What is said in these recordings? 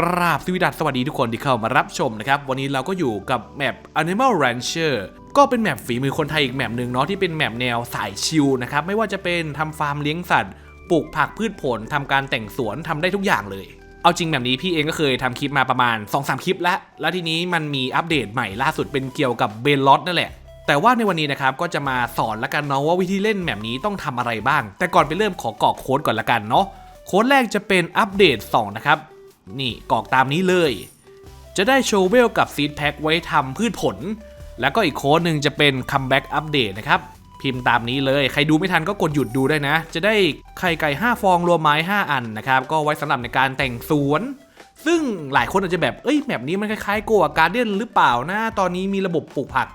กราบสวัสดีสวัสดีทุกคนที่เข้ามารับชมนะครับ วันนี้เราก็อยู่กับแมป Animal Rancher ก็เป็นแมปฝีมือคนไทยอีกแมปหนึ่งเนาะที่เป็นแมปแนวสายชิลนะครับ ไม่ว่าจะเป็นทำฟาร์มเลี้ยงสัตว์ปลูกผักพืชผลทำการแต่งสวนทำได้ทุกอย่างเลยเอาจริงแบบนี้พี่เองก็เคยทำคลิปมาประมาณ 2-3 คลิปแล้ว แล้วทีนี้มันมีอัปเดตใหม่ล่าสุดเป็นเกี่ยวกับเบลลอตนั่นแหละ แต่ว่าในวันนี้นะครับก็จะมาสอนละกันเนาะว่าวิธีเล่นแบบนี้ต้องทำอะไรบ้าง แต่ก่อนไปเริ่มขอกรอกโค้ดก่อนละกันเนาะ โค้ดแรกจะเป็นอัปเดต2นะครับ นี่กรอกตามนี้เลย จะได้โชเวลกับซีดแพ็คไว้ทำพืชผล แล้วก็อีกโค้ดหนึ่งจะเป็นคัมแบ็กอัปเดตนะครับ พิมพ์ตามนี้เลย ใครดูไม่ทันก็กดหยุดดูได้นะ จะได้ไข่ไก่ 5 ฟองรวมไม้ 5 อันนะครับ ก็ไว้สำหรับในการแต่งสวนซึ่งหลายคนอาจจะแบบ เอ้ยแบบนี้มันคล้ายๆโกะการเด้นหรือเปล่านะ ตอนนี้มีระบบปลูกผัก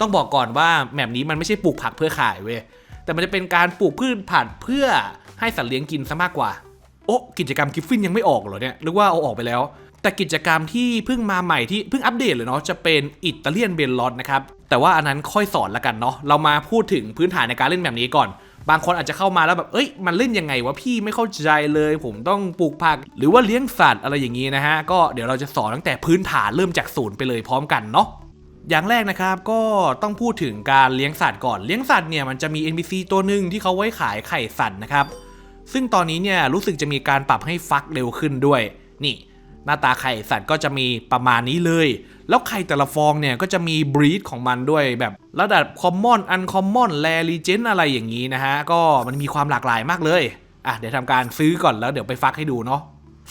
ต้องบอกก่อนว่าแมปนี้มันไม่ใช่ปลูกผักเพื่อขายเว้ย แต่มันจะเป็นการปลูกพืชผักเพื่อให้สัตว์เลี้ยงกินซะมากกว่า โอ้กิจกรรมกิฟฟินยังไม่ออกเหรอเนี่ยหรือว่าเอาออกไปแล้ว แต่กิจกรรมที่เพิ่งมาใหม่ที่เพิ่งอัปเดตเลยเนาะจะเป็นอิตาเลียนเบลลอดนะครับแต่ว่าอันนั้นค่อยสอนละกันเนาะเรามาพูดถึงพื้นฐานในการเล่นแบบนี้ก่อน บางคนอาจจะเข้ามาแล้วแบบเอ้ยมันเล่นยังไงวะพี่ไม่เข้าใจเลย ผมต้องปลูกผัก หรือว่าเลี้ยงสัตว์อะไรอย่างนี้นะฮะก็เดี๋ยวเราจะสอนตั้งแต่พื้นฐานเริ่มจากศูนย์ไปเลยพร้อมกันเนาะอย่างแรกนะครับก็ต้องพูดถึงการเลี้ยงสัตว์ก่อนเลี้ยงสัตว์เนี่ยมันจะมี NPC ตัวหนึ่งที่เขาไว้ขายไข่สัตว์นะครับ ซึ่งตอนนี้เนี่ยรู้สึกจะมีการปรับให้ฟักเร็วขึ้นด้วย นี่ หน้าตาไข่สัตว์ก็จะมีประมาณนี้เลย แล้วไข่แต่ละฟองเนี่ยก็จะมีบรีดของมันด้วยแบบระดับคอมมอนอันคอมมอนแรลีเจนอะไรอย่างนี้นะฮะ ก็มันมีความหลากหลายมากเลยอะเดี๋ยวทำการซื้อก่อนแล้วเดี๋ยวไปฟักให้ดูเนาะ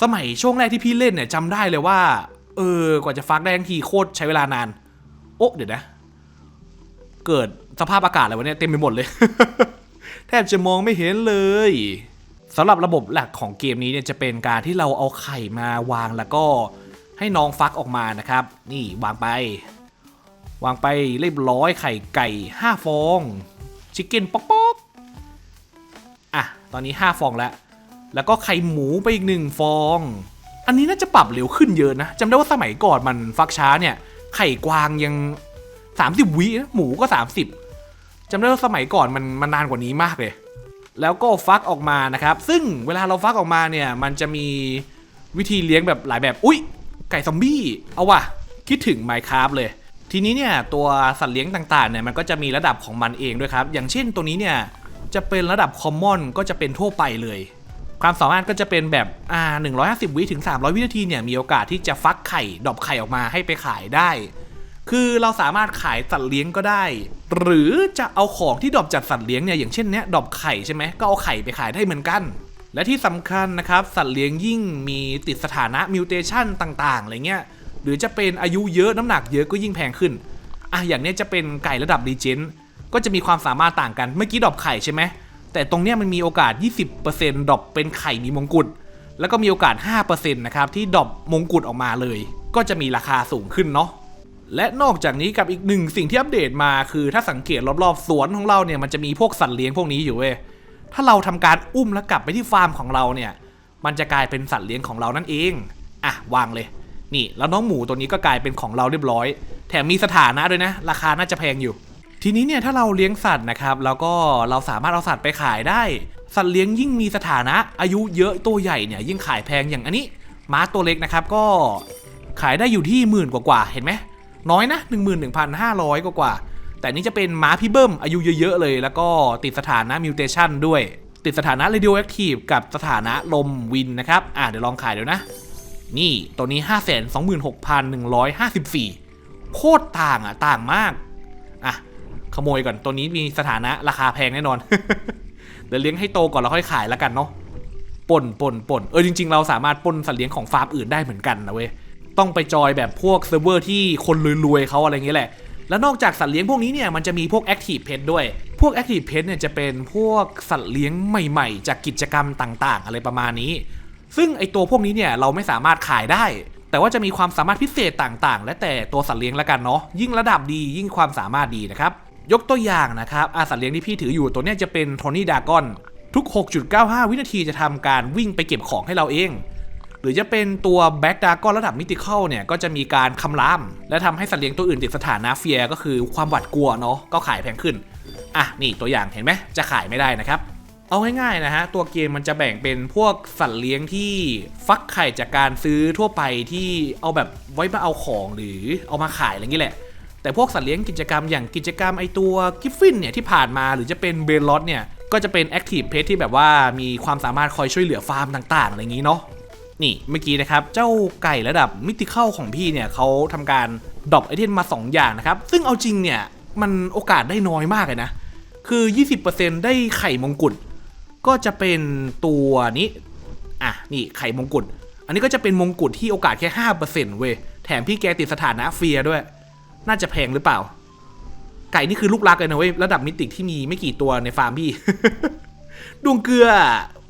สมัยช่วงแรกที่พี่เล่นเนี่ยจำได้เลยว่า เออกว่าจะฟักได้ทั้งทีโคตรใช้เวลานาน โอ้เดี๋ยวนะ เกิดสภาพอากาศอะไรวะเนี่ยเต็มไปหมดเลย แทบจะมองไม่เห็นเลย สำหรับระบบหลักของเกมนี้เนี่ยจะเป็นการที่เราเอาไข่มาวางแล้วก็ให้น้องฟักออกมานะครับ นี่วางไป วางไปเรียบร้อยไข่ไก่ 5 ฟองชิคเก้นป๊อกป๊อกอะตอนนี้ 5 ฟองแล้ว แล้วก็ไข่หมูไปอีกหนึ่งฟอง อันนี้น่าจะปรับเร็วขึ้นเยอะนะจำได้ว่าสมัยก่อนมันฟักช้าเนี่ย ไข่กวางยัง 30 วินะหมูก็ 30จำได้ว่าสมัยก่อนมันมันนานกว่านี้มากเลย แล้วก็ฟักออกมานะครับ ซึ่งเวลาเราฟักออกมาเนี่ย มันจะมีวิธีเลี้ยงแบบหลายแบบ อุ๊ยไก่ซอมบี้ เอาว่ะ คิดถึง Minecraft เลย ทีนี้เนี่ยตัวสัตว์เลี้ยงต่างๆเนี่ยมันก็จะมีระดับของมันเองด้วยครับ อย่างเช่นตัวนี้เนี่ยจะเป็นระดับคอมมอนก็จะเป็นทั่วไปเลย ความสามารถก็จะเป็นแบบอ่า150 วิถึง 300 วินาทีเนี่ยมีโอกาสที่จะฟักไข่ดอปไข่ออกมาให้ไปขายได้ คือเราสามารถขายสัตว์เลี้ยงก็ได้ หรือจะเอาของที่ดอปจากสัตว์เลี้ยงเนี่ยอย่างเช่นเนี้ยดอปไข่ใช่ไหมก็เอาไข่ไปขายได้เหมือนกัน และที่สำคัญนะครับ สัตว์เลี้ยงยิ่งมีติดสถานะมิวเทชันต่างๆอะไรเงี้ยหรือจะเป็นอายุเยอะน้ำหนักเยอะก็ยิ่งแพงขึ้นอะอย่างเนี้ยจะเป็นไก่ระดับรีเจนก็จะมีความสามารถต่างกันเมื่อกี้ดอปไข่ใช่ไหมแต่ตรงเนี้ยมันมีโอกาส 20%ดรอปเป็นไข่มีมงกุฎแล้วก็มีโอกาส 5%นะครับที่ดอปมงกุฎออกมาเลย ก็จะมีราคาสูงขึ้นเนาะ และนอกจากนี้กับอีกหนึ่งสิ่งที่อัปเดตมาคือถ้าสังเกตรอบๆสวนของเราเนี่ยมันจะมีพวกสัตว์เลี้ยงพวกนี้อยู่เว้ยถ้าเราทำการอุ้มแล้วกลับไปที่ฟาร์มของเราเนี่ย มันจะกลายเป็นสัตว์เลี้ยงของเรานั่นเองอะวางเลย นี่แล้วน้องหมูตัวนี้ก็กลายเป็นของเราเรียบร้อย แถมมีสถานะด้วยนะ ราคาน่าจะแพงอยู่ ทีนี้เนี่ยถ้าเราเลี้ยงสัตว์นะครับแล้วก็เราสามารถเอาสัตว์ไปขายได้ สัตว์เลี้ยงยิ่งมีสถานะ อายุเยอะตัวใหญ่เนี่ยยิ่งขายแพงอย่างอันนี้ม้าตัวเล็กนะครับก็ขายได้อยู่ที่หมื่นกว่าๆเห็นไหม น้อยนะ 11,500 กว่ากว่า แต่นี่จะเป็นม้าพี่เบิ้มอายุเยอะๆเลย แล้วก็ติดสถานะมิวเทชันด้วย ติดสถานะ radioactive กับสถานะลมวินนะครับ อะเดี๋ยวลองขายเดี๋ยวนะ นี่ตัวนี้ 526,154 โคตรต่างอะ ต่างมาก อะ ขโมยก่อนตัวนี้มีสถานะราคาแพงแน่นอน เดี๋ยวเลี้ยงให้โตก่อนแล้วค่อยขายแล้วกันเนาะปนปนปนเออจริง ๆ เราสามารถปนสัตว์เลี้ยงของฟาร์มอื่นได้เหมือนกันนะเว้ย ต้องไปจอยแบบพวกเซิร์ฟเวอร์ที่คนรวยๆเขาอะไรเงี้ยแหละ แล้วนอกจากสัตว์เลี้ยงพวกนี้เนี่ยมันจะมีพวก Active Pet ด้วย พวก Active Pet เนี่ยจะเป็นพวกสัตว์เลี้ยงใหม่ๆ จากกิจกรรมต่างๆ อะไรประมาณนี้ ซึ่งไอตัวพวกนี้เนี่ยเราไม่สามารถขายได้ แต่ว่าจะมีความสามารถพิเศษต่างๆ และแต่ตัวสัตว์เลี้ยงละกันเนาะยิ่งระดับดียิ่งความสามารถดีนะครับยกตัวอย่างนะครับอาสัตว์เลี้ยงที่พี่ถืออยู่ตัวเนี้ยจะเป็นโทนี่ดากอนทุก 6.95 วินาทีจะทำการวิ่งไปเก็บของให้เราเอง หรือจะเป็นตัวแบ็กดากอนระดับมิติเข้าเนี่ยก็จะมีการคำราม และทำให้สัตว์เลี้ยงตัวอื่นติดสถานะเฟียก็คือความหวาดกลัวเนาะก็ขายแพงขึ้นอะนี่ตัวอย่างเห็นไหมจะขายไม่ได้นะครับเอาง่ายๆนะฮะ ตัวเกมมันจะแบ่งเป็นพวกสัตว์เลี้ยงที่ฟักไข่จากการซื้อทั่วไปที่เอาแบบไว้มาเอาของหรือเอามาขายอะไรอย่างนี้แหละ แต่พวกสัตว์เลี้ยงกิจกรรมอย่างกิจกรรมไอตัวกิฟฟินเนี่ยที่ผ่านมาหรือจะเป็นเบลลอตเนี่ย ก็จะเป็นแอคทีฟเพจที่แบบว่ามีความสามารถคอยช่วยเหลือฟาร์มต่างๆอะไรอย่างนี้เนาะ นี่เมื่อกี้นะครับ เจ้าไก่ระดับมิติเข้าของพี่เนี่ยเขาทำการดรอปไอเทมมา 2 อย่างนะครับ ซึ่งเอาจริงเนี่ย มันโอกาสได้น้อยมากเลยนะ คือ 20%ได้ไข่มงกุฎก็จะเป็นตัวนี้ อะ นี่ไข่มงกุฎอันนี้ก็จะเป็นมงกุฎที่โอกาสแค่ 5%เว้ยแถมพี่แกติดสถานะเฟียด้วย น่าจะแพงหรือเปล่า ไก่นี่คือลูกรักเลยนะเว้ยระดับมิติที่มีไม่กี่ตัวในฟาร์มพี่ดวงเกลือ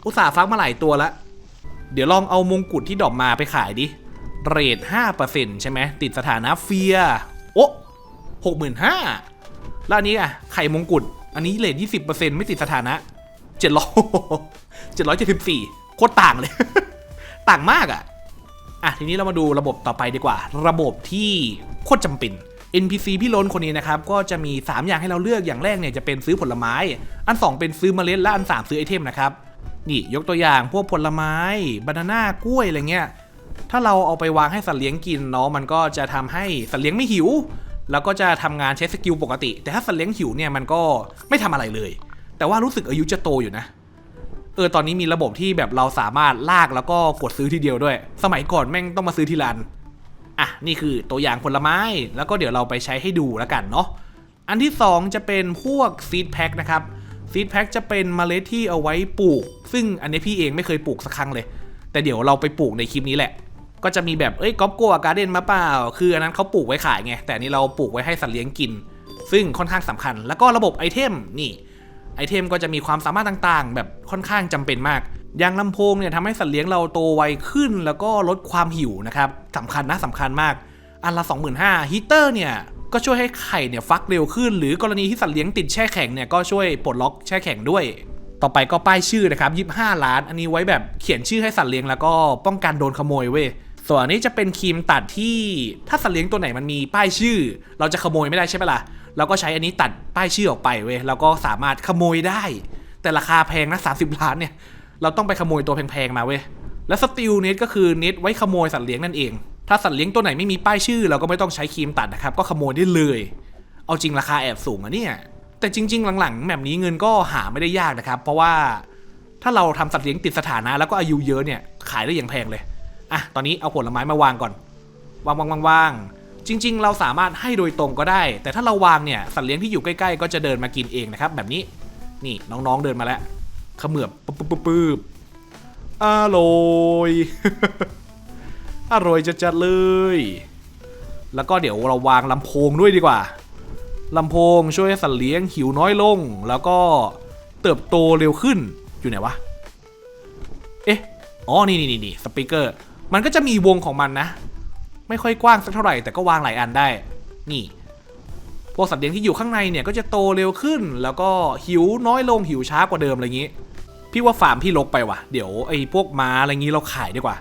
อุตส่าห์ฟักมาหลายตัวแล้ว เดี๋ยวลองเอามงกุฎที่ดรอปมาไปขายดิ เรท5%ใช่ไหม ติดสถานะเฟีย โอ้หกหมื่นห้าแล้วอันนี้อะไข่มงกุฎ อันนี้เรท20%ไม่ติดสถานะเจ็ดร้อยเจ็ดร้อยเจ็ดสิบสี่โคตรต่างเลย ต่างมากอะอะ ทีนี้เรามาดูระบบต่อไปดีกว่า ระบบที่โคตรจำเป็น NPC พี่ล้นคนนี้นะครับ ก็จะมี 3 อย่างให้เราเลือกอย่างแรกเนี่ยจะเป็นซื้อผลไม้ อัน 2 เป็นซื้อเมล็ดและอัน 3 ซื้อไอเทมนะครับ นี่ยกตัวอย่างพวกผลไม้บานาน่ากล้วยอะไรเงี้ยถ้าเราเอาไปวางให้สัตว์เลี้ยงกินเนาะมันก็จะทำให้สัตว์เลี้ยงไม่หิว แล้วก็จะทำงานใช้สกิลปกติ แต่ถ้าสัตว์เลี้ยงหิวเนี่ยมันก็ไม่ทำอะไรเลย แต่ว่ารู้สึกอายุจะโตอยู่นะเออตอนนี้มีระบบที่แบบเราสามารถลากแล้วก็กดซื้อทีเดียวด้วย สมัยก่อนแม่งต้องมาซื้อที่ร้านอะนี่คือตัวอย่างผลไม้แล้วก็เดี๋ยวเราไปใช้ให้ดูแล้วกันเนาะอันที่ 2 จะเป็นพวกซีดแพ็คนะครับ ซีดแพ็คจะเป็นเมล็ดที่เอาไว้ปลูก ซึ่งอันนี้พี่เองไม่เคยปลูกสักครั้งเลย แต่เดี๋ยวเราไปปลูกในคลิปนี้แหละ ก็จะมีแบบเอ้ยก๊อปโกะการ์เด้นมาเปล่า คืออันนั้นเขาปลูกไว้ขายไง แต่นนี้เราปลูกไว้ให้สัตว์เลี้ยงกิน ซึ่งค่อนข้างสำคัญ แล้วก็ระบบไอเทมนี่ ไอเทมก็จะมีความสามารถต่างๆ แบบค่อนข้างจำเป็นมากยางลำโพงเนี่ยทำให้สัตว์เลี้ยงเราโตไวขึ้น แล้วก็ลดความหิวนะครับสำคัญนะสำคัญมาก อันละ 25,000ฮีเตอร์เนี่ย ก็ช่วยให้ไข่เนี่ยฟักเร็วขึ้น หรือกรณีที่สัตว์เลี้ยงติดแช่แข็งเนี่ยก็ช่วยปลดล็อกแช่แข็งด้วย ต่อไปก็ป้ายชื่อนะครับ25 ล้าน อันนี้ไว้แบบเขียนชื่อให้สัตว์เลี้ยงแล้วก็ป้องกันโดนขโมยเว้ยส่วนอันนี้จะเป็นครีมตัดที่ถ้าสัตว์เลี้ยงตัวไหนมันมีป้ายชื่อ เราจะขโมยไม่ได้ใช่ไหมล่ะเราก็ใช้อันนี้ตัดป้ายชื่อออกไปเว้ยแล้วก็สามารถขโมยได้ แต่ราคาแพงนะ30ล้านเนี่ยเราต้องไปขโมยตัวแพงๆมาเว้ยแล้วสติลเน็ตก็คือเน็ตไว้ขโมยสัตว์เลี้ยงนั่นเอง ถ้าสัตว์เลี้ยงตัวไหนไม่มีป้ายชื่อ เราก็ไม่ต้องใช้ครีมตัดนะครับ ก็ขโมยได้เลย เอาจริงราคาแอบสูงอะเนี่ย แต่จริง ๆ หลังๆแบบนี้เงินก็หาไม่ได้ยากนะครับ เพราะว่าถ้าเราทำสัตว์เลี้ยงติดสถานะแล้วก็อายุเยอะเนี่ยขายได้อย่างแพงเลยอะตอนนี้เอาผลไม้มาวางก่อนวางวางวางวางจริง ๆ เราสามารถให้โดยตรงก็ได้ แต่ถ้าเราวางเนี่ยสัตว์เลี้ยงที่อยู่ใกล้ๆ ก็จะเดินมากินเองนะครับ แบบนี้นี่น้องๆเดินมาแล้วขมือบปึ๊บปึ๊บปึ๊บปึ๊บอร่อย อร่อยจัดๆเลย แล้วก็เดี๋ยวเราวางลำโพงด้วยดีกว่าลำโพงช่วยให้สัตว์เลี้ยงหิวน้อยลง แล้วก็เติบโตเร็วขึ้นอยู่ไหนวะ เอ๊ะ อ๋อ นี่นี่นี่สปีกเกอร์ มันก็จะมีวงของมันนะ ไม่ค่อยกว้างสักเท่าไหร่แต่ก็วางหลายอันได้ นี่ พวกสัตว์เลี้ยงที่อยู่ข้างในเนี่ยก็จะโตเร็วขึ้น แล้วก็หิวน้อยลงหิวช้ากว่าเดิมอะไรอย่างนี้ พี่ว่าฟาร์มพี่ลกไปว่ะ เดี๋ยวไอ้พวกม้าอะไรงี้เราขายดีกว่า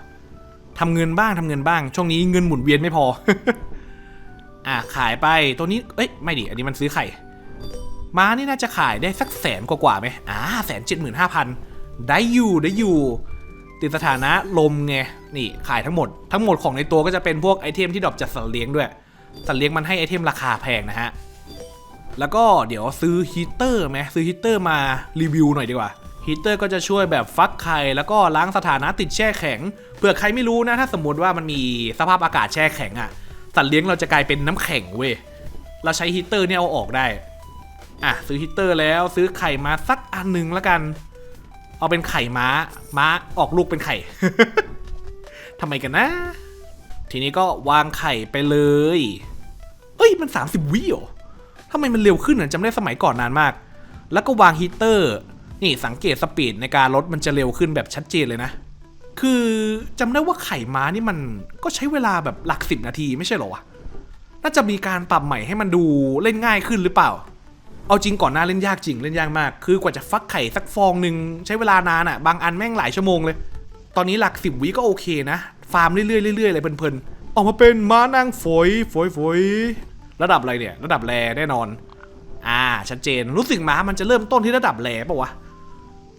ทำเงินบ้างทำเงินบ้าง ช่วงนี้เงินหมุนเวียนไม่พอ อะขายไปตัวนี้เอ้ยไม่ดิอันนี้มันซื้อไข่ม้านี่น่าจะขายได้สักแสนกว่าๆไหมอ่าแสนเจ็ดหมื่นห้าพันได้อยู่ได้อยู่ติดสถานะลมไงนี่ขายทั้งหมด ทั้งหมดของในตัวก็จะเป็นพวกไอเทมที่ดรอปจากสัตว์เลี้ยงด้วยสัตว์เลี้ยงมันให้ไอเทมราคาแพงนะฮะแล้วก็เดี๋ยวซื้อฮีเตอร์ไหมซื้อฮีเตอร์มารีวิวหน่อยดีกว่า ฮีเตอร์ก็จะช่วยแบบฟักไข่แล้วก็ล้างสถานะติดแช่แข็งเผื่อใครไม่รู้นะถ้าสมมติว่ามันมีสภาพอากาศแช่แข็งอะ่ะสัตว์เลี้ยงเราจะกลายเป็นน้ำแข็งเว้ยเราใช้ฮีเตอร์เนี่ยเอาออกได้อะซื้อฮีเตอร์แล้วซื้อไข่มาสักอันหนึ่งแล้วกัน เอาเป็นไข่ม้าม้าออกลูกเป็นไข่ทำไมกันนะ ทีนี้ก็วางไข่ไปเลย เอ้ยมัน 30 วิเหรอทำไมมันเร็วขึ้นอะจำได้สมัยก่อนนานมาก แล้วก็วางฮีเตอร์ นี่สังเกตสปีดในการลดมันจะเร็วขึ้นแบบชัดเจนเลยนะ คือจำได้ว่าไข่ม้านี่มันก็ใช้เวลาแบบหลักสิบนาทีไม่ใช่หรอวะน่าจะมีการปรับใหม่ให้มันดูเล่นง่ายขึ้นหรือเปล่า เอาจริงก่อนหน้าเล่นยากจริงเล่นยากมาก คือกว่าจะฟักไข่สักฟองหนึ่งใช้เวลานานอะ่ะ บางอันแม่งหลายชั่วโมงเลย ตอนนี้หลักสิบวิก็โอเคนะ ฟาร์มเรื่อยๆเรื่อยๆเลยเพลินๆ ออกมาเป็นม้านางฝอยฝอยฝอยระดับอะไรเนี่ย ระดับแรแน่นอน อ่าชัดเจนรู้สึกม้ามันจะเริ่มต้นที่ระดับแรปะวะ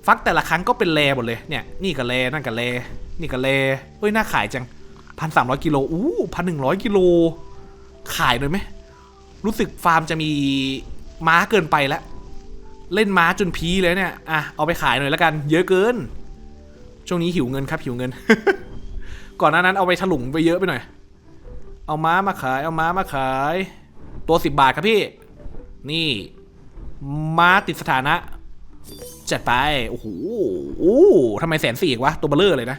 ฟักแต่ละครั้งก็เป็นแลหมดเลยเนี่ยนี่ก็แลนั่นก็แลนี่ก็แลเฮ้ยน่าขายจังพันสามร้อยกิโลอู้พันหนึ่งร้อยกิโลขายเลยไหมรู้สึกฟาร์มจะมีม้าเกินไปแล้วเล่นม้าจนพีเลยเนี่ยอะเอาไปขายหน่อยแล้วกัน เยอะเกิน ช่วงนี้หิวเงินครับหิวเงิน ก่อนหน้านั้นเอาไปถลุงไปเยอะไปหน่อย เอาม้ามาขายเอาม้ามาขาย ตัวสิบบาทครับพี่ นี่ ม้าติดสถานะ จัดไป โอ้โหโอ้ทำไมแสนสี่วะ ตัวเบลเลอร์เลยนะ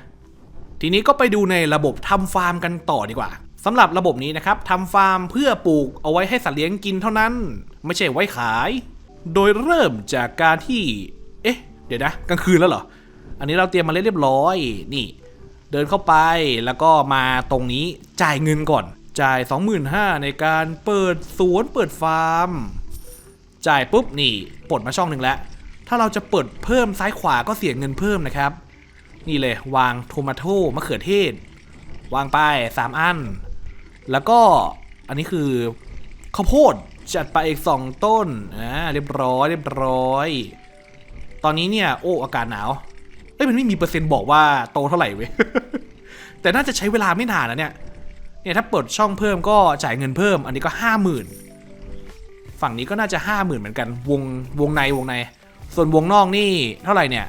ทีนี้ก็ไปดูในระบบทำฟาร์มกันต่อดีกว่าสำหรับระบบนี้นะครับทำฟาร์มเพื่อปลูกเอาไว้ให้สัตว์เลี้ยงกินเท่านั้น ไม่ใช่ไว้ขาย โดยเริ่มจากการที่ เอ๊ะ เดี๋ยวนะกลางคืนแล้วเหรอ อันนี้เราเตรียมมาเรียบร้อย นี่ เดินเข้าไปแล้วก็มาตรงนี้จ่ายเงินก่อน จ่าย 25,000ในการเปิดสวนเปิดฟาร์ม จ่ายปุ๊บนี่ปลดมาช่องหนึ่งแล้ว ถ้าเราจะเปิดเพิ่มซ้ายขวาก็เสียเงินเพิ่มนะครับ นี่เลยวางโทมาโตมะเขือเทศ วางไป 3 อัน แล้วก็อันนี้คือข้าวโพดจัดไปอีก 2 ต้นอ่าเรียบร้อยเรียบร้อย ตอนนี้เนี่ยโอ้อากาศหนาว เอ้ยมันไม่มีเปอร์เซ็นต์บอกว่าโตเท่าไหร่เว้ยแต่น่าจะใช้เวลาไม่นานนะเนี่ยเนี่ยถ้าเปิดช่องเพิ่มก็จ่ายเงินเพิ่ม อันนี้ก็ห้าหมื่นฝั่งนี้ก็น่าจะห้าหมื่นเหมือนกัน วงวงในวงใน ส่วนวงนอกนี่เท่าไหร่เนี่ย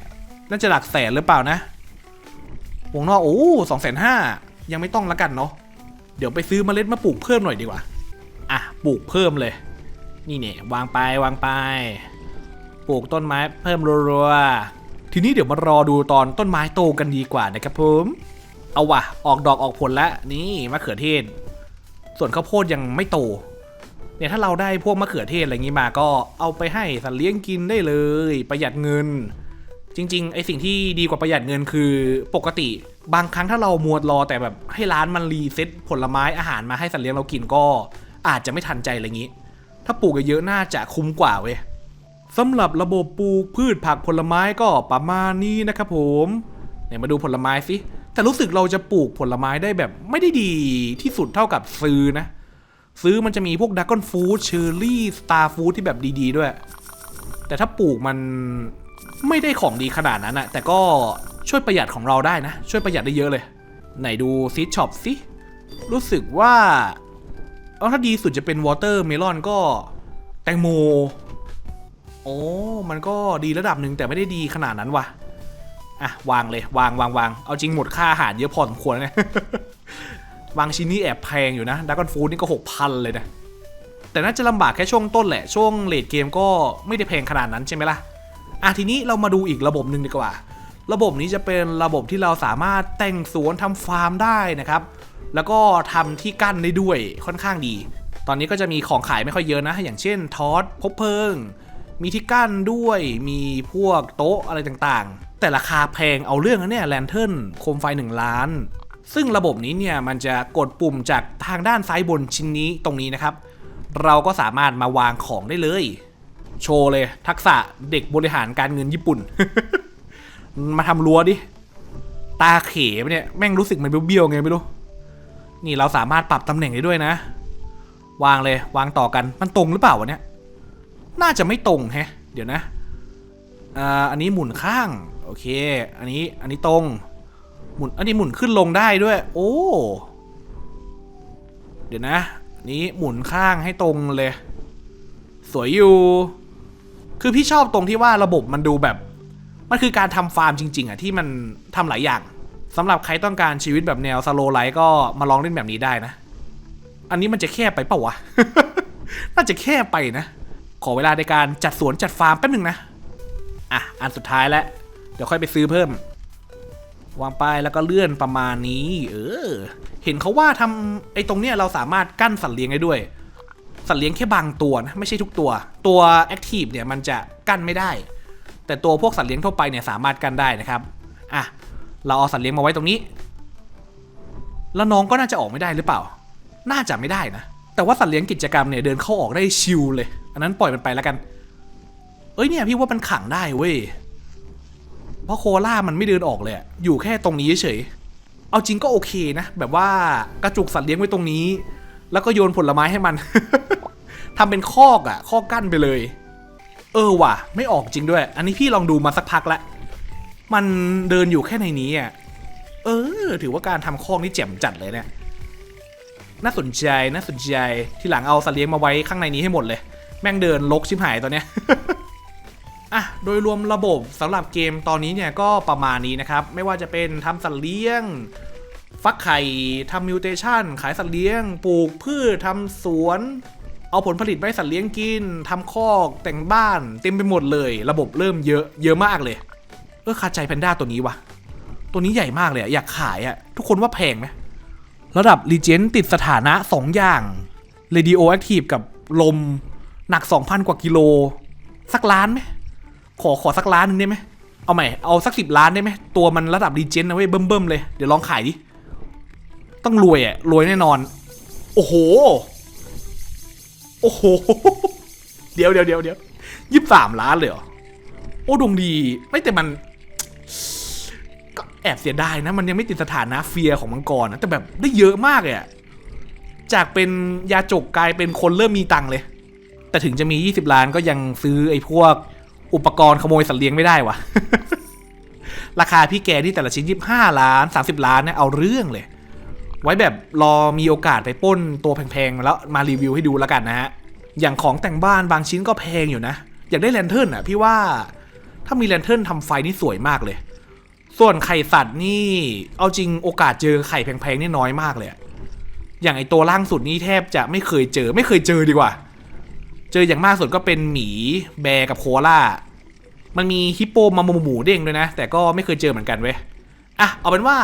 น่าจะหลักแสนหรือเปล่านะ วงนอกโอ้สองแสนห้ายังไม่ต้องละกันเนาะ เดี๋ยวไปซื้อเมล็ดมาปลูกเพิ่มหน่อยดีกว่า อะ ปลูกเพิ่มเลย นี่เนี่ยวางไปวางไป ปลูกต้นไม้เพิ่มรัวๆ ทีนี้เดี๋ยวมารอดูตอนต้นไม้โตกันดีกว่านะครับผม เอาว่ะ ออกดอกออกผลแล้วนี่มะเขือเทศ ส่วนข้าวโพดยังไม่โต เนี่ยถ้าเราได้พวกมะเขือเทศอะไรงี้มาก็เอาไปให้สัตว์เลี้ยงกินได้เลย ประหยัดเงิน จริงๆไอสิ่งที่ดีกว่าประหยัดเงินคือปกติ บางครั้งถ้าเรามัวรอแต่แบบให้ร้านมันรีเซ็ตผลไม้อาหารมาให้สัตว์เลี้ยงเรากินก็ อาจจะไม่ทันใจอะไรงี้ ถ้าปลูกเยอะๆน่าจะคุ้มกว่าเว้ยสำหรับระบบปลูกพืชผักผลไม้ก็ประมาณนี้นะครับผมเนี่ยมาดูผลไม้สิแต่รู้สึกเราจะปลูกผลไม้ได้แบบไม่ได้ดีที่สุดเท่ากับซื้อนะ ซื้อมันจะมีพวกดักกอนฟู้ดเชอร์รี่สตาร์ฟู้ดที่แบบดี ๆ ด้วย แต่ถ้าปลูกมันไม่ได้ของดีขนาดนั้นอะแต่ก็ช่วยประหยัดของเราได้นะ ช่วยประหยัดได้เยอะเลย ไหนดูซีช็อปสิรู้สึกว่าเอาถ้าดีสุดจะเป็นวอเตอร์เมลอนก็แตงโมโอ้มันก็ดีระดับหนึ่งแต่ไม่ได้ดีขนาดนั้นว่ะอะวางเลยวางวางวางเอาจริงหมดค่าอาหารเยอะพอสมควรนะ บางชิ้นนี่แอบแพงอยู่นะดักกอนฟูดนี่ก็หกพันเลยนะ แต่น่าจะลำบากแค่ช่วงต้นแหละ ช่วงเลดเกมก็ไม่ได้แพงขนาดนั้นใช่ไหมล่ะ อะทีนี้เรามาดูอีกระบบหนึ่งดีกว่า ระบบนี้จะเป็นระบบที่เราสามารถแต่งสวนทำฟาร์มได้นะครับ แล้วก็ทำที่กั้นได้ด้วยค่อนข้างดี ตอนนี้ก็จะมีของขายไม่ค่อยเยอะนะ อย่างเช่นทอสพบเพลิง มีที่กั้นด้วย มีพวกโต๊ะอะไรต่างๆ แต่ราคาแพงเอาเรื่องนะเนี่ยแลนเทิร์นโคมไฟ 1 ล้าน ซึ่งระบบนี้เนี่ยมันจะกดปุ่มจากทางด้านซ้ายบนชิ้นนี้ตรงนี้นะครับ เราก็สามารถมาวางของได้เลย โชว์เลยทักษะเด็กบริหารการเงินญี่ปุ่น มาทำรั้วดิ ตาเขมเนี่ยแม่งรู้สึกมันเบี้ยวๆไงไม่รู้ นี่เราสามารถปรับตำแหน่งได้ด้วยนะ วางเลยวางต่อกันมันตรงหรือเปล่าวะเนี่ยน่าจะไม่ตรงแฮะ เดี๋ยวนะอ่าอันนี้หมุนข้าง โอเค อันนี้อันนี้ตรง หมุน อันนี้หมุนขึ้นลงได้ด้วย โอ้ เดี๋ยวนะ นี้หมุนข้างให้ตรงเลย สวยอยู่ คือพี่ชอบตรงที่ว่าระบบมันดูแบบ มันคือการทำฟาร์มจริง ๆอะที่มันทำหลายอย่างสำหรับใครต้องการชีวิตแบบแนวสโลไลท์ก็มาลองเล่นแบบนี้ได้นะ อันนี้มันจะแคบไปเปล่าวะ น่าจะแคบไปนะ ขอเวลาในการจัดสวนจัดฟาร์มแป๊บหนึ่งนะ อะ อันสุดท้ายแล้ว เดี๋ยวค่อยไปซื้อเพิ่ม วางไปแล้วก็เลื่อนประมาณนี้ เออ เห็นเขาว่าทำไอ้ตรงเนี้ยเราสามารถกั้นสัตว์เลี้ยงได้ด้วย สัตว์เลี้ยงแค่บางตัวนะไม่ใช่ทุกตัว ตัวแอคทีฟเนี่ยมันจะกั้นไม่ได้ แต่ตัวพวกสัตว์เลี้ยงทั่วไปเนี่ยสามารถกั้นได้นะครับ อะ เราเอาสัตว์เลี้ยงมาไว้ตรงนี้ แล้วน้องก็น่าจะออกไม่ได้หรือเปล่า น่าจะไม่ได้นะ แต่ว่าสัตว์เลี้ยงกิจกรรมเนี่ยเดินเข้าออกได้ชิลเลย อันนั้นปล่อยมันไปแล้วกัน เอ้ยเนี่ยพี่ว่ามันขังได้เว้ย เพราะโคล่ามันไม่เดินออกเลยอยู่แค่ตรงนี้เฉยๆเอาจริงก็โอเคนะ แบบว่ากระจุกสัตว์เลี้ยงไว้ตรงนี้ แล้วก็โยนผลไม้ให้มันทำเป็นคอกอะคอกกั้นไปเลย เออว่ะ ไม่ออกจริงด้วย อันนี้พี่ลองดูมาสักพักละมันเดินอยู่แค่ในนี้อะเออ ถือว่าการทำคอกนี่เจ๋มจัดเลยเนี่ยน่าสนใจน่าสนใจที่หลังเอาสัตว์เลี้ยงมาไว้ข้างในนี้ให้หมดเลย แม่งเดินลกชิบหายตอนเนี้ย อะโดยรวมระบบสำหรับเกมตอนนี้เนี่ยก็ประมาณนี้นะครับ ไม่ว่าจะเป็นทำสัตว์เลี้ยง ฟักไข่ทำมิวเทชันขายสัตว์เลี้ยง ปลูกพืชทำสวน เอาผลผลิตไปให้สัตว์เลี้ยงกินทำคอกแต่งบ้านเต็มไปหมดเลย ระบบเริ่มเยอะเยอะมากเลย เออคาใจแพนด้าตัวนี้วะตัวนี้ใหญ่มากเลยอะอยากขายอะทุกคนว่าแพงไหมระดับรีเจนติดสถานะ 2 อย่าง Radioactive กับลมหนัก 2,000 กว่ากิโล สักล้านไหม ขอขอสักล้านหนึงได้ไหมเอาใหม่เอาสักสิบล้านได้ไหมตัวมันระดับรีเจนนะเว้ยเบิ่มๆเลยเดี๋ยวลองขายดิต้องรวยอะรวยแน่นอน โอ้โห โอ้โห เดี๋ยวเดี๋ยวเดี๋ยวเดี๋ยวยี่สามล้านเลยเหรอ โอ้ดวงดีไม่แต่มัน ก็แอบเสียดายนะ มันยังไม่ติดสถานะเฟียของมังกรนะแต่แบบได้เยอะมากเลยอะจากเป็นยาจกกลายเป็นคนเริ่มมีตังค์เลย แต่ถึงจะมี 20 ล้านก็ยังซื้อไอ้พวก อุปกรณ์ขโมยสัตว์เลี้ยงไม่ได้วะราคาพี่แกที่แต่ละชิ้น 25 ล้าน 30 ล้านเนี่ยเอาเรื่องเลย ไว้แบบรอมีโอกาสไปป้นตัวแพงๆ แล้วมารีวิวให้ดูแล้วกันนะฮะ อย่างของแต่งบ้านบางชิ้นก็แพงอยู่นะ อยากได้แลนเทิร์นอะพี่ว่าถ้ามีแลนเทิร์นทำไฟนี่สวยมากเลย ส่วนไข่สัตว์นี่ เอาจริงโอกาสเจอไข่แพงๆนี่น้อยมากเลย อย่างไอตัวล่างสุดนี่แทบจะไม่เคยเจอไม่เคยเจอดีกว่า เจออย่างมากสุดก็เป็นหมีแบร์กับโคล่ามันมีฮิปโปมามูหมูเด้งด้วยนะ แต่ก็ไม่เคยเจอเหมือนกันเว้ยอะเอาเป็นว่า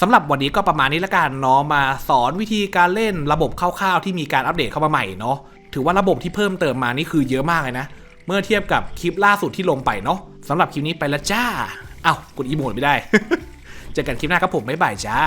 สำหรับวันนี้ก็ประมาณนี้ละกันเนาะมาสอนวิธีการเล่นระบบคร่าวๆที่มีการอัปเดตเข้ามาใหม่เนาะถือว่าระบบที่เพิ่มเติมมานี่คือเยอะมากเลยนะ เมื่อเทียบกับคลิปล่าสุดที่ลงไปเนาะสำหรับคลิปนี้ไปละจ้าเอ้ากดอีโมดไม่ได้ เจอกันคลิปหน้าครับผมบ๊ายบายจ้า